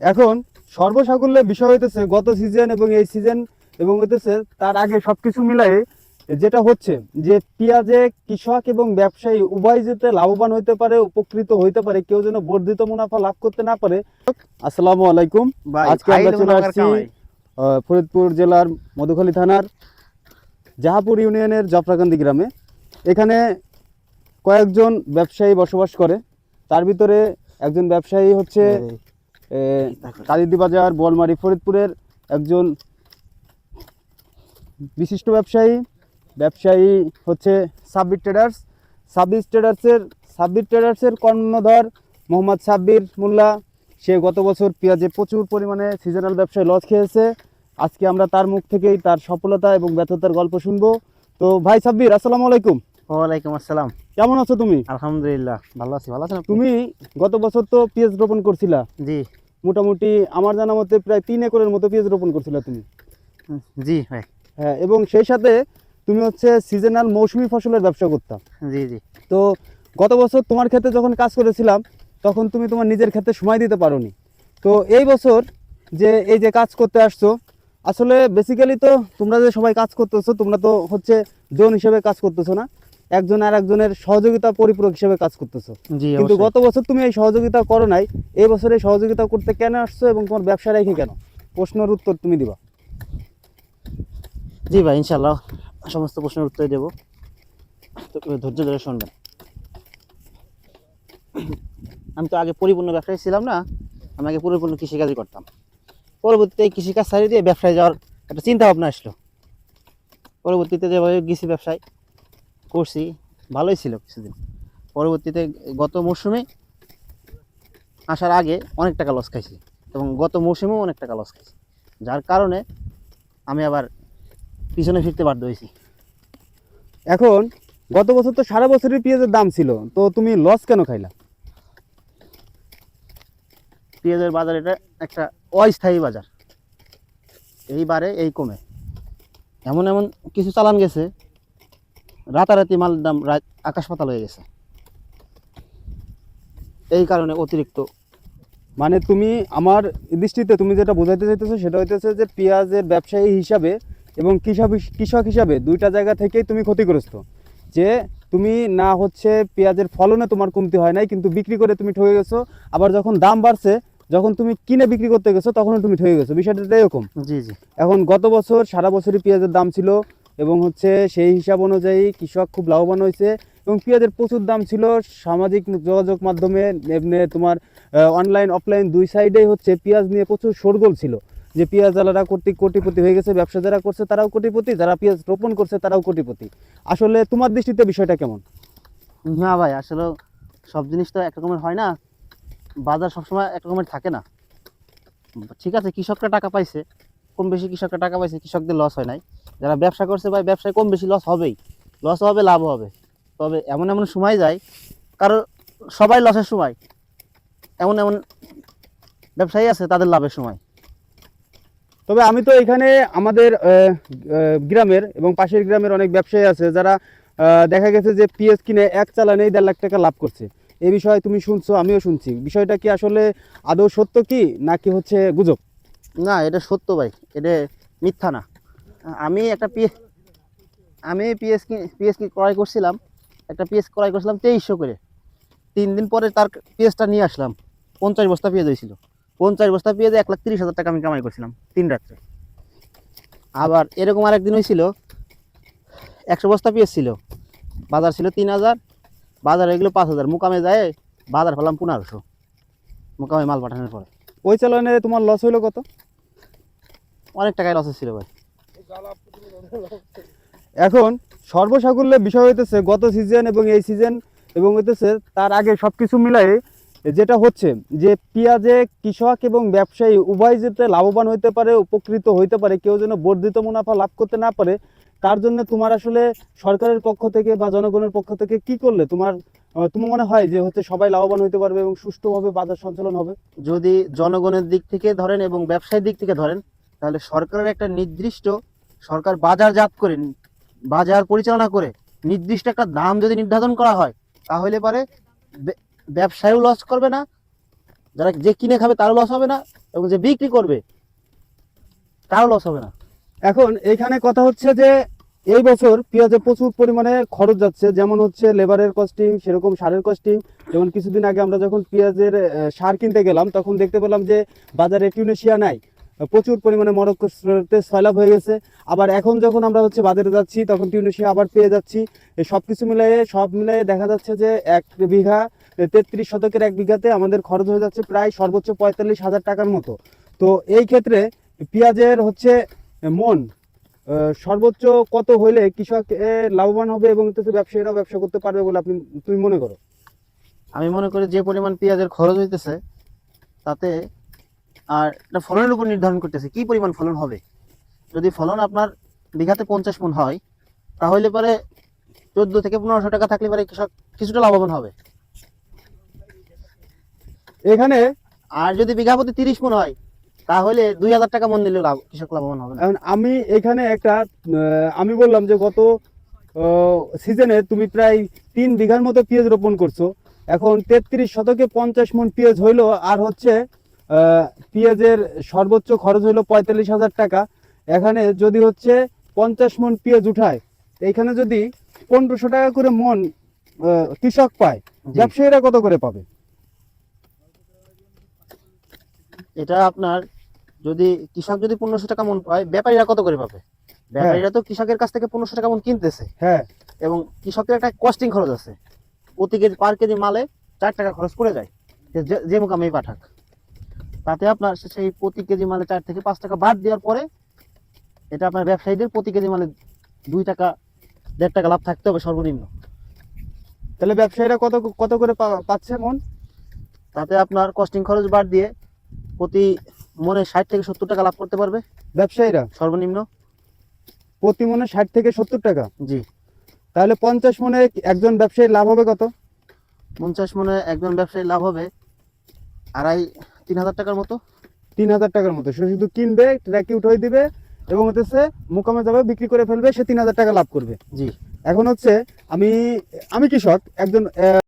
এখন সর্বসাকুল্যে বিষয় হইতেছে গত সিজন এবং এই সিজন এবং হইতেছে তার আগে সবকিছু মিলাই যেটা হচ্ছে যে পেঁয়াজে কৃষক এবং ব্যবসায়ী উভয় যেতে লাভবান হইতে পারে উপকৃত হইতে পারে কেউ যেন বর্ধিত মুনাফা লাভ করতে না পারে। আসসালামু আলাইকুম। আজকে আমরা চলে আসছি ফরিদপুর জেলার মধুখালী থানার জাহাপুর ইউনিয়নের জফরাকান্দি গ্রামে। এখানে কয়েকজন ব্যবসায়ী বসবাস করে। তার ভিতরে একজন ব্যবসায়ী হচ্ছে এ, কালিদি বাজার বোয়ালমারি ফরিদপুরের একজন বিশিষ্ট ব্যবসায়ী। ব্যবসায়ী হচ্ছে সাব্বির ট্রেডার্স। সাব্বির ট্রেডার্সের সাব্বির ট্রেডার্সের কর্ণধর মোহাম্মদ সাব্বির মোল্লা। সে গত বছর পেঁয়াজে প্রচুর পরিমাণে সিজনাল ব্যবসায় লস খেয়েছে। আজকে আমরা তার মুখ থেকেই তার সফলতা এবং ব্যর্থতার গল্প শুনব। তো ভাই সাব্বির আসসালামু আলাইকুম। ওয়ালাইকুম আসসালাম। কেমন আছো তুমি? আলহামদুলিল্লাহ ভালো আছি। ভালো আছেন তুমি গত বছর তো পেঁয়াজ রোপণ করছিলা? জি। মোটামুটি আমার জানা মতে প্রায় তিন একরের মতো পেঁয়াজ রোপণ করছিলা তুমি। জি ভাই। হ্যাঁ এবং সেই সাথে তুমি হচ্ছে সিজনাল মৌসুমি ফসলের ব্যবসা করতাম জি জি। তো গত বছর তোমার ক্ষেত্রে যখন কাজ করেছিলাম তখন তুমি তোমার নিজের ক্ষেত্রে সময় দিতে পারোনি। তো এই বছর যে এই যে কাজ করতে আসছো আসলে বেসিক্যালি তো তোমরা যে সবাই কাজ করতেছো তোমরা তো হচ্ছে জোন হিসেবে কাজ করতেছো না। একজন আর একজনের সহযোগিতা পরিপূরক হিসেবে কাজ করতেছো। কিন্তু গত বছর তুমি এই সহযোগিতা করো নাই এই বছরে সহযোগিতা করতে কেন আসছো এবং তোমার ব্যবসা রেখে কেন? প্রশ্নের উত্তর তুমি দিবা। জি ভাই ইনশাল্লাহ সমস্ত প্রশ্নের উত্তর দেবো। ধৈর্য ধরে শুনবেন। আমি তো আগে পরিপূর্ণ ব্যবসায়ী ছিলাম না আমি আগে পরিপূর্ণ কৃষিকাজই করতাম। পরবর্তীতে এই কৃষিকাজ ছাড়িয়ে দিয়ে ব্যবসায় যাওয়ার একটা চিন্তা ভাবনা আসলো। পরবর্তীতে যেভাবে গেছি ব্যবসায় করছি ভালোই ছিল কিছুদিন। পরবর্তীতে গত মৌসুমে আসার আগে অনেক টাকা লস খাইছি এবং গত মৌসুমেও অনেক টাকা লস খাইছি। যার কারণে আমি আবার পিছনে ফিরতে বাধ্য হয়েছি। এখন গত বছর তো সারা বছরই পেঁয়াজের দাম ছিল তো তুমি লস কেন খাইলা? পেঁয়াজের বাজার এটা একটা অস্থায়ী বাজার। এইবারে এই কমে। এমন এমন কিছু চালান গেছে রাতারাতি মালের দাম আকাশ পাতাল হয়ে গেছে। এই কারণে অতিরিক্ত। মানে তুমি আমার দৃষ্টিতে তুমি যেটা বোঝাতে চাইতেছো সেটা হইতেছে যে পেঁয়াজের ব্যবসায়ী হিসাবে এবং কৃষক কৃষক হিসাবে দুইটা জায়গা থেকেই তুমি ক্ষতিগ্রস্ত। যে তুমি না হচ্ছে পেঁয়াজের ফলনে তোমার কমতি হয় নাই কিন্তু বিক্রি করে তুমি ঠকে গেছো। আবার যখন দাম বাড়ছে যখন তুমি কিনে বিক্রি করতে গেছো তখনও তুমি ঠকে গেছো। বিষয়টা এরকম। জি জি। এখন গত বছর সারা বছরই পেঁয়াজের দাম ছিল এবং হচ্ছে সেই হিসাব অনুযায়ী কৃষক খুব লাভবান হয়েছে এবং পেঁয়াজের প্রচুর দাম ছিল। সামাজিক যোগাযোগ মাধ্যমে এমনি তোমার অনলাইন অফলাইন দুই সাইডেই হচ্ছে পেঁয়াজ নিয়ে প্রচুর শোরগোল ছিল। যে পেঁয়াজ আলাদা কর্তৃক কোটিপতি হয়ে গেছে, ব্যবসা যারা করছে তারাও কোটিপতি, যারা পেঁয়াজ রোপণ করছে তারাও কোটিপতি। আসলে তোমার দৃষ্টিতে বিষয়টা কেমন? হ্যাঁ ভাই, আসলে সব জিনিস তো একরকমের হয় না। বাজার সবসময় একরকমের থাকে না। ঠিক আছে, কৃষকরা টাকা পাইছে কম বেশি কৃষকরা টাকা পাইছে, কৃষকদের লস হয় নাই। যারা ব্যবসা করছে ভাই, ব্যবসায় কম বেশি লস হবেই। লস হবে, লাভ হবে। তবে এমন এমন সময় যায়, কারও সবাই লসের সময়। এমন এমন ব্যবসায়ী আছে তাদের লাভের সময়। তবে আমি তো এখানে আমাদের গ্রামের এবং পাশের গ্রামের অনেক ব্যবসায়ী আছে যারা দেখা গেছে যে পিএস কিনে এক চালানেই দেড় লাখ টাকা লাভ করছে। এই বিষয়ে তুমি শুনছো, আমিও শুনছি। বিষয়টা কি আসলে আদৌ সত্য কি, নাকি হচ্ছে গুজব? না, এটা সত্য ভাই, এটা মিথ্যা না। আমি একটা পিএ আমি পিএস পিএস কি ক্রয় করছিলাম, একটা পিএস ক্রয় করছিলাম তেইশশো করে। তিন দিন পরে তার পিএসটা নিয়ে আসলাম, পঞ্চাশ বস্তা পেঁয়াজ হয়েছিল। পঞ্চাশ বস্তা পেঁয়াজে এক লাখ তিরিশ হাজার টাকা আমি কামাই করছিলাম তিন রাত্রে। আবার এরকম আরেকদিন হয়েছিল, একশো বস্তা পেঁয়াজ ছিল, বাজার ছিল তিন হাজার, বাজার হয়ে গেলো পাঁচ হাজার। মুকামে যায়, বাজার ফেলাম পনেরোশো। মুকামে মাল পাঠানোর পরে। ওই চালানে তোমার লস হইল কত? অনেক টাকায় লস ছিল ভাই। এখন সর্বসাকুল্যে বিষয় হইতেছে গত সিজন এবং এই সিজন এবং হইতেছে তার আগে সব কিছু মিলাই যেটা হচ্ছে যে পেঁয়াজে কৃষক এবং ব্যবসায়ী উভয় যেতে লাভবান হইতে পারে উপকৃত হইতে পারে কেউ যেন বর্ধিত মুনাফা লাভ করতে না পারে তার জন্য তোমার আসলে সরকারের পক্ষ থেকে বা জনগণের পক্ষ থেকে কি করলে তোমার তোমার মনে হয় যে হচ্ছে সবাই লাভবান হইতে পারবে এবং সুষ্ঠুভাবে বাজার সঞ্চালন হবে? যদি জনগণের দিক থেকে ধরেন এবং ব্যবসায়ীর দিক থেকে ধরেন তাহলে সরকারের একটা নির্দিষ্ট সরকার বাজারজাত করে বাজার পরিচালনা করে নির্দিষ্ট একটা দাম যদি নির্ধারণ করা হয় তাহলে পরে ব্যবসায়ীও লস করবে না যারা যে কিনে খাবে তারও লস হবে না এবং যে বিক্রি করবে তারও লস হবে না। এখন এখানে কথা হচ্ছে যে এই বছর পেঁয়াজে প্রচুর পরিমাণে খরচ যাচ্ছে, যেমন হচ্ছে লেবারের কস্টিং সেরকম সারের কস্টিং যেমন কিছুদিন আগে আমরা যখন পেঁয়াজের সার কিনতে গেলাম, তখন দেখতে পেলাম যে বাজারে টিউনেশিয়া নাই, প্রচুর পরিমাণে মরক্কোতে সয়লাভ হয়ে গেছে। আবার এখন যখন আমরা হচ্ছে বাজারে যাচ্ছি, তখন টিউনেশিয়া আবার পেয়ে যাচ্ছি। সব কিছু মিলিয়ে, সব মিলিয়ে দেখা যাচ্ছে যে এক বিঘা তেত্রিশ শতকের এক বিঘাতে আমাদের খরচ হয়ে যাচ্ছে প্রায় সর্বোচ্চ পঁয়তাল্লিশ হাজার টাকার মতো। তো এই ক্ষেত্রে পেঁয়াজের হচ্ছে মন সর্বোচ্চ কত হইলে কৃষক লাভবান হবে এবং ব্যবসায়ীরাও ব্যবসা করতে পারবে বলে আপনি তুমি মনে করো? আমি মনে করি যে পরিমাণ পেঁয়াজের খরচ হইতেছে তাতে আর এটা ফলনের উপর নির্ধারণ করতেছে কি পরিমাণ ফলন হবে? যদি ফলন আপনার বিঘাতে পঞ্চাশ মন হয় তাহলে পরে চোদ্দ থেকে পনেরোশো টাকা থাকলে পরে কৃষক কিছুটা লাভবান হবে। এখানে আর যদি বিঘা প্রতি তিরিশ মন হয় তাহলে দুই হাজার টাকা মন দিলেও লাভ কৃষক লাভবান হবে এখন আমি এখানে একটা আমি বললাম যে গত সিজনে তুমি প্রায় তিন বিঘার মতো পেঁয়াজ রোপণ করছ। এখন তেত্রিশ শতকে পঞ্চাশ মন পেঁয়াজ হইল আর হচ্ছে পেঁয়াজের সর্বোচ্চ খরচ হইল পঁয়তাল্লিশ হাজার টাকা। এখানে যদি হচ্ছে পঞ্চাশ মন পেঁয়াজ উঠায় এখানে যদি পনেরোশো টাকা করে মন কৃষক পায় ব্যবসায়ীরা কত করে পাবে? এটা আপনার যদি কৃষক যদি পনেরোশো টাকা মন পায় ব্যাপারীরা কত করে পাবে? ব্যাপারীরা তো কৃষকের কাছ থেকে পনেরোশো টাকা মন কিনতেছে। হ্যাঁ। এবং কৃষকের একটা কস্টিং খরচ আছে। প্রতি কেজি পার কেজি মালে চার টাকা খরচ পড়ে যায়। যে- মোকামেই পাঠাক। তাতে আপনার সেই প্রতি কেজি মালে চার থেকে পাঁচ টাকা বাদ দেওয়ার পরে এটা আপনার ব্যবসায়ীদের প্রতি কেজি মালে দুই টাকা দেড় টাকা লাভ থাকতে হবে সর্বনিম্ন। তাহলে ব্যবসায়ীরা কত কত করে পাচ্ছে মন? তাতে আপনার কস্টিং খরচ বাদ দিয়ে প্রতি মনে ষাট থেকে সত্তর টাকা লাভ করতে পারবে। ব্যবসায়ীরা? সর্বনিম্ন। প্রতি মনে ষাট থেকে সত্তর টাকা? জি। তাহলে পঞ্চাশ মনে একজন ব্যবসায়ী লাভ হবে কত? পঞ্চাশ মনে একজন ব্যবসায়ী লাভ হবে আড়াই তিন হাজার টাকার মতো। তিন হাজার টাকার মতো। সে শুধু কিনবে ট্র্যাকে উঠাই দিবে এবং হচ্ছে মোকামে যাবে বিক্রি করে ফেলবে সে তিন হাজার টাকা লাভ করবে। জি। এখন হচ্ছে আমি আমি কৃষক একজন